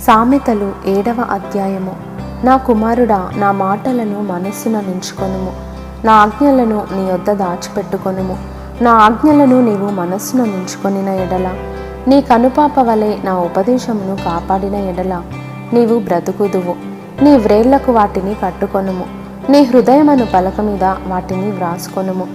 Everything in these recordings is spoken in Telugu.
సామెతలు ఏడవ అధ్యాయము. నా కుమారుడా నా మాటలను మనస్సున నించుకొనుము. నా ఆజ్ఞలను నీ వద్ద దాచిపెట్టుకొనుము. నా ఆజ్ఞలను నీవు మనస్సున నించుకొనిన ఎడల. నీ కనుపాప వలె నా ఉపదేశమును కాపాడిన ఎడల. నీవు బ్రతుకుదువు. నీ వ్రేళ్ళకు వాటిని కట్టుకొనుము. నీ హృదయమను పలక మీద వాటిని వ్రాసుకొనుము.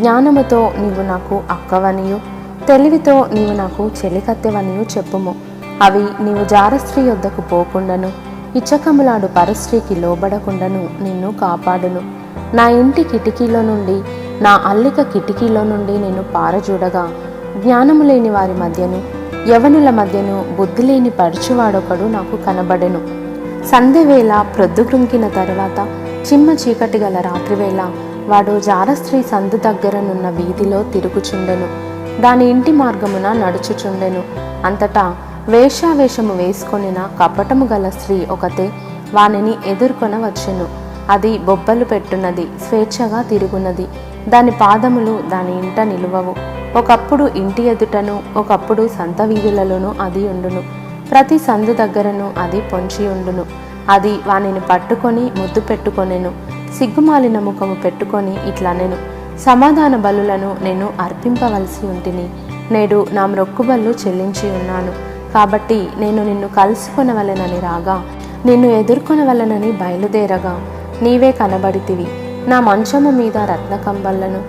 జ్ఞానముతో నీవు నాకు అక్కవనియు. తెలివితో నీవు నాకు చెలికత్తెవనియు చెప్పుము. అవి నీవు జారస్త్రీ యొద్దకు పోకుండాను. ఇచ్చకములాడు పరస్త్రీకి లోబడకుండాను. నిన్ను కాపాడును. నా ఇంటి కిటికీలో నుండి నా అల్లిక కిటికీలో నుండి నేను పారజూడగా. జ్ఞానము లేని వారి మధ్యను యవనుల మధ్యను బుద్ధి లేని పరుచువాడొకడు నాకు కనబడెను. సంధ్యవేళ ప్రొద్దుకృంకిన తరువాత చిమ్మ చీకటి గల రాత్రివేళ వాడు జారస్త్రీ సందు దగ్గరనున్న వీధిలో తిరుగుచుండెను. దాని ఇంటి మార్గమున నడుచుచుండెను. అంతటా వేషావేషము వేసుకొనిన కపటము గల స్త్రీ ఒకతే వానిని ఎదుర్కొనవచ్చును. అది బొబ్బలు పెట్టున్నది స్వేచ్ఛగా తిరుగున్నది. దాని పాదములు దాని ఇంట నిలువవు. ఒకప్పుడు ఇంటి ఎదుటను ఒకప్పుడు సంత వీధులలోనూ అది ఉండును. ప్రతి సందు దగ్గరను అది పొంచి ఉండును. అది వానిని పట్టుకొని ముద్దు పెట్టుకొనెను. సిగ్గుమాలిన ముఖము పెట్టుకొని ఇట్లనెను. సమాధాన బలులను నేను అర్పింపవలసి ఉంటిని. నేడు నా మ్రొక్కుబళ్ళు చెల్లించి ఉన్నాను. కాబట్టి నేను నిన్ను కలుసుకొనవలెనని రాగా నిన్ను ఎదుర్కొనవలెనని బయలుదేరగా నీవే కనబడితివి. నా మంచము మీద రత్నకంబళ్ళను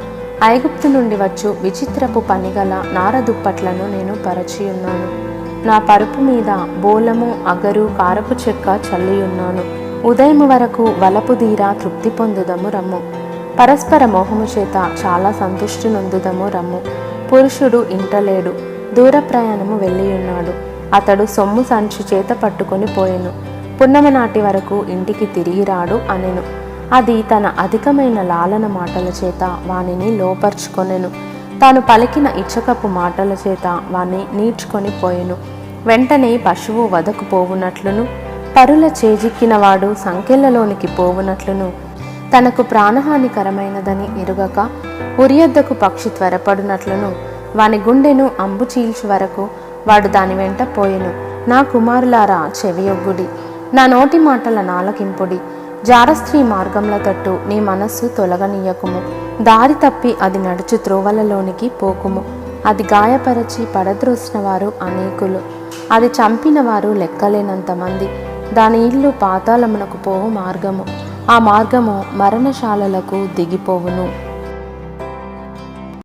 ఐగుప్తు నుండి వచ్చు విచిత్రపు పనిగల నారదుప్పట్లను నేను పరచియున్నాను. నా పరుపు మీద బోలము అగరు కారపు చెక్క చల్లియున్నాను. ఉదయం వరకు వలపు దీరా తృప్తి పొందుదము రమ్ము. పరస్పర మోహము చేత చాలా సంతుష్టి నొందుదము రమ్ము. పురుషుడు ఇంటలేడు దూర ప్రయాణము వెళ్ళియున్నాడు. అతడు సొమ్ము సంచి చేత పట్టుకొని పోయెను. పున్నమ నాటి వరకు ఇంటికి తిరిగి రాడు అనెను. అది తన అధికమైన లాలన మాటల చేత వానిని లోపర్చుకొనెను. తాను పలికిన ఇచ్చకపు మాటల చేత వాణ్ణి నీడ్చుకొని పోయెను. వెంటనే పశువు వదకు పోవునట్లును. పరుల చేజిక్కినవాడు సంకెళ్ళలోనికి పోవునట్లును. తనకు ప్రాణహానికరమైనదని ఎరుగక ఉరియద్దకు పక్షి త్వరపడునట్లును. వాని గుండెను అంబు చీల్చు వరకు వాడు దాని వెంట పోయెను. నా కుమారులారా చెవియొగ్గుడి. నా నోటి మాటల నాలకింపుడి. జారస్త్రీ మార్గంల తట్టు నీ మనస్సు తొలగనీయకుము. దారి తప్పి అది నడుచు త్రోవలలోనికి పోకుము. అది గాయపరచి పడద్రోసిన వారు అనేకులు. అది చంపిన వారు లెక్కలేనంతమంది దాని ఇల్లు పాతాళమునకు పోవు మార్గము. ఆ మార్గము మరణశాలలకు దిగిపోవును.